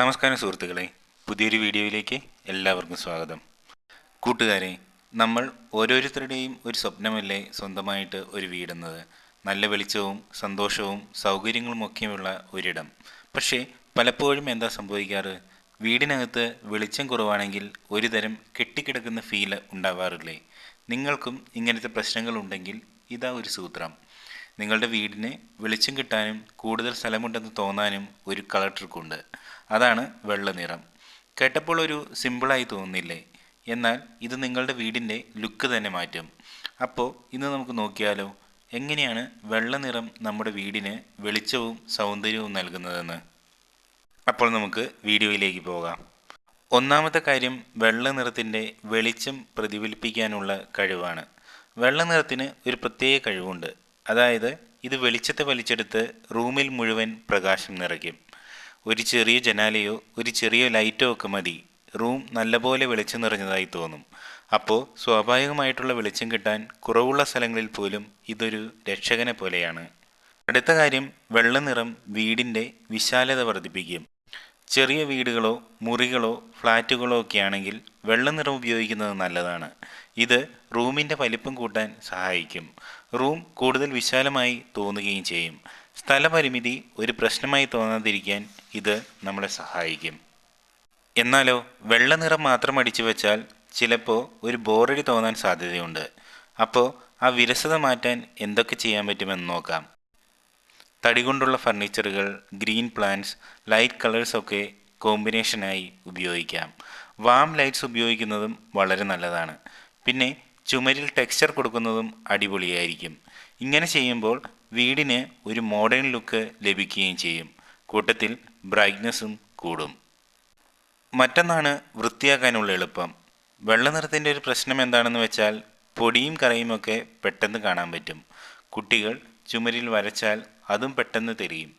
നമസ്കാരം സുഹൃത്തുക്കളെ. പുതിയൊരു വീഡിയോയിലേക്ക് എല്ലാവർക്കും സ്വാഗതം. കൂട്ടുകാരെ നമ്മൾ ഓരോരുത്തരുടെയും ഒരു സ്വപ്നമല്ലേ സ്വന്തമായിട്ട് ഒരു വീടെന്നത്? നല്ല വെളിച്ചവും സന്തോഷവും സൗകര്യങ്ങളും ഒക്കെയുള്ള ഒരിടം. പക്ഷേ പലപ്പോഴും എന്താ സംഭവിക്കാറ്? വീടിനകത്ത് വെളിച്ചം കുറവാണെങ്കിൽ ഒരു തരം കെട്ടിക്കിടക്കുന്ന ഫീൽ ഉണ്ടാവാറില്ലേ? നിങ്ങൾക്കും ഇങ്ങനത്തെ പ്രശ്നങ്ങളുണ്ടെങ്കിൽ ഇതാ ഒരു സൂത്രം. നിങ്ങളുടെ വീടിന് വെളിച്ചം കിട്ടാനും കൂടുതൽ സ്ഥലമുണ്ടെന്ന് തോന്നാനും ഒരു കളർ ട്രിക്കുണ്ട് അതാണ് വെള്ള നിറം. കേട്ടപ്പോൾ ഒരു സിമ്പിളായി തോന്നുന്നില്ലേ എന്നാൽ ഇത് നിങ്ങളുടെ വീടിന്റെ ലുക്ക് തന്നെ മാറ്റും. അപ്പോൾ ഇന്ന് നമുക്ക് നോക്കിയാലോ? എങ്ങനെയാണ് വെള്ള നിറം നമ്മുടെ വീടിന് വെളിച്ചവും സൗന്ദര്യവും നൽകുന്നതെന്ന്? അപ്പോൾ നമുക്ക് വീഡിയോയിലേക്ക് പോകാം. ഒന്നാമത്തെ കാര്യം വെള്ള നിറത്തിന്റെ വെളിച്ചം പ്രതിഫലിപ്പിക്കാനുള്ള കഴിവാണ്. വെള്ള നിറത്തിന് ഒരു പ്രത്യേക കഴിവുണ്ട്. അതായത് ഇത് വെളിച്ചത്തെ വലിച്ചെടുത്ത് റൂമിൽ മുഴുവൻ പ്രകാശം നിറയ്ക്കും. ഒരു ചെറിയ ജനാലയോ ഒരു ചെറിയ ലൈറ്റോ ഒക്കെ മതി. റൂം നല്ലപോലെ വെളിച്ചം നിറഞ്ഞതായി തോന്നും. അപ്പോൾ സ്വാഭാവികമായിട്ടുള്ള വെളിച്ചം കിട്ടാൻ കുറവുള്ള സ്ഥലങ്ങളിൽ പോലും ഇതൊരു രക്ഷകനെ പോലെയാണ്. അടുത്ത കാര്യം വെള്ളനിറം വീടിന്റെ വിശാലത വർദ്ധിപ്പിക്കും. ചെറിയ വീടുകളോ മുറികളോ ഫ്ലാറ്റുകളോ ഒക്കെ ആണെങ്കിൽ വെള്ളനിറം ഉപയോഗിക്കുന്നത് നല്ലതാണ്. ഇത് റൂമിന്റെ വലിപ്പം കൂട്ടാൻ സഹായിക്കും. റൂം കൂടുതൽ വിശാലമായി തോന്നുകയും ചെയ്യും. സ്ഥലപരിമിതി ഒരു പ്രശ്നമായി തോന്നാതിരിക്കാൻ ഇത് നമ്മളെ സഹായിക്കും. എന്നാലോ വെള്ള നിറം മാത്രം അടിച്ചു വെച്ചാൽ ചിലപ്പോൾ ഒരു ബോറടി തോന്നാൻ സാധ്യതയുണ്ട്. അപ്പോൾ ആ വിരസത മാറ്റാൻ എന്തൊക്കെ ചെയ്യാൻ പറ്റുമെന്ന് നോക്കാം. തടി കൊണ്ടുള്ള ഫർണിച്ചറുകൾ ഗ്രീൻ പ്ലാന്റ്സ് ലൈറ്റ് കളേഴ്സ് ഒക്കെ കോമ്പിനേഷനായി ഉപയോഗിക്കാം. വാം ലൈറ്റ്സ് ഉപയോഗിക്കുന്നതും വളരെ നല്ലതാണ്. പിന്നെ ചുമരിൽ ടെക്സ്ചർ കൊടുക്കുന്നതും അടിപൊളിയായിരിക്കും. ഇങ്ങനെ ചെയ്യുമ്പോൾ വീടിന് ഒരു മോഡേൺ ലുക്ക് ലഭിക്കുകയും ചെയ്യും. കൂട്ടത്തിൽ ബ്രൈറ്റ്നസ്സും കൂടും. മറ്റൊന്നാണ് വൃത്തിയാക്കാനുള്ള എളുപ്പം. വെള്ളനിറത്തിന്റെ ഒരു പ്രശ്നം എന്താണെന്ന് വെച്ചാൽ പൊടിയും കറയുമൊക്കെ പെട്ടെന്ന് കാണാൻ പറ്റും. കുട്ടികൾ ചുമരിൽ വരച്ചാൽ അതും പെട്ടെന്ന് തെറിയും.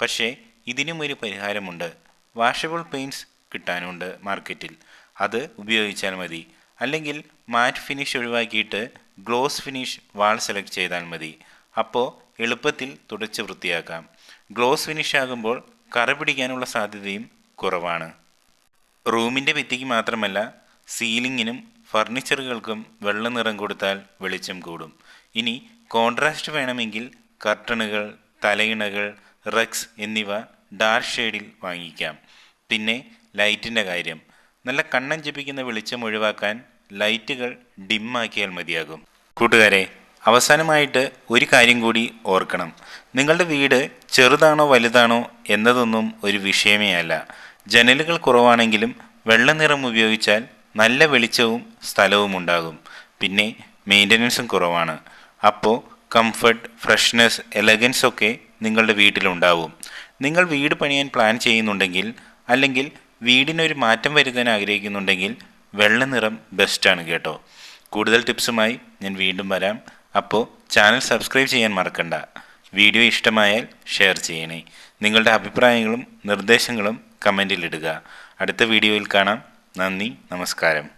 പക്ഷേ ഇതിനും ഒരു പരിഹാരമുണ്ട്. വാഷബിൾ പെയിന്റ്സ് കിട്ടാനുണ്ട് മാർക്കറ്റിൽ. അത് ഉപയോഗിച്ചാൽ മതി. അല്ലെങ്കിൽ മാറ്റ് ഫിനിഷ് ഒഴിവാക്കിയിട്ട് ഗ്ലോസ് ഫിനിഷ് വാൾ സെലക്ട് ചെയ്താൽ മതി. അപ്പോൾ എളുപ്പത്തിൽ തുടച്ച് വൃത്തിയാക്കാം. ഗ്ലോസ് ഫിനിഷ് ആകുമ്പോൾ കറ പിടിക്കാനുള്ള സാധ്യതയും കുറവാണ്. റൂമിന്റെ ഭിത്തിക്ക് മാത്രമല്ല സീലിങ്ങിനും ഫർണിച്ചറുകൾക്കും വെള്ള നിറം കൊടുത്താൽ വെളിച്ചം കൂടും. ഇനി കോൺട്രാസ്റ്റ് വേണമെങ്കിൽ കർട്ടണുകൾ തലയിണകൾ റക്സ് എന്നിവ ഡാർക്ക് ഷെയ്ഡിൽ വാങ്ങിക്കാം. പിന്നെ ലൈറ്റിന്റെ കാര്യം. നല്ല കണ്ണൻ ജപിക്കുന്ന വെളിച്ചം ഒഴിവാക്കാൻ ലൈറ്റുകൾ ഡിമ്മാക്കിയാൽ മതിയാകും. കൂട്ടുകാരെ അവസാനമായിട്ട് ഒരു കാര്യം കൂടി ഓർക്കണം. നിങ്ങളുടെ വീട് ചെറുതാണോ വലുതാണോ എന്നതൊന്നും ഒരു വിഷയമേ അല്ല. ജനലുകൾ കുറവാണെങ്കിലും വെള്ളനിറം ഉപയോഗിച്ചാൽ നല്ല വെളിച്ചവും സ്ഥലവും ഉണ്ടാകും. പിന്നെ മെയിന്റനൻസും കുറവാണ്. അപ്പോൾ കംഫർട്ട് ഫ്രഷ്നെസ് എലഗൻസ് ഒക്കെ നിങ്ങളുടെ വീട്ടിലുണ്ടാവും. നിങ്ങൾ വീട് പണിയാൻ പ്ലാൻ ചെയ്യുന്നുണ്ടെങ്കിൽ അല്ലെങ്കിൽ വീടിനൊരു മാറ്റം വരുത്താൻ ആഗ്രഹിക്കുന്നുണ്ടെങ്കിൽ വെള്ളനിറം ബെസ്റ്റാണ് കേട്ടോ. കൂടുതൽ ടിപ്സുമായി ഞാൻ വീണ്ടും വരാം. അപ്പോൾ ചാനൽ സബ്സ്ക്രൈബ് ചെയ്യാൻ മറക്കണ്ട. വീഡിയോ ഇഷ്ടമായാൽ ഷെയർ ചെയ്യണേ. നിങ്ങളുടെ അഭിപ്രായങ്ങളും നിർദ്ദേശങ്ങളും കമന്റിൽ ഇടുക. അടുത്ത വീഡിയോയിൽ കാണാം. നന്ദി നമസ്കാരം.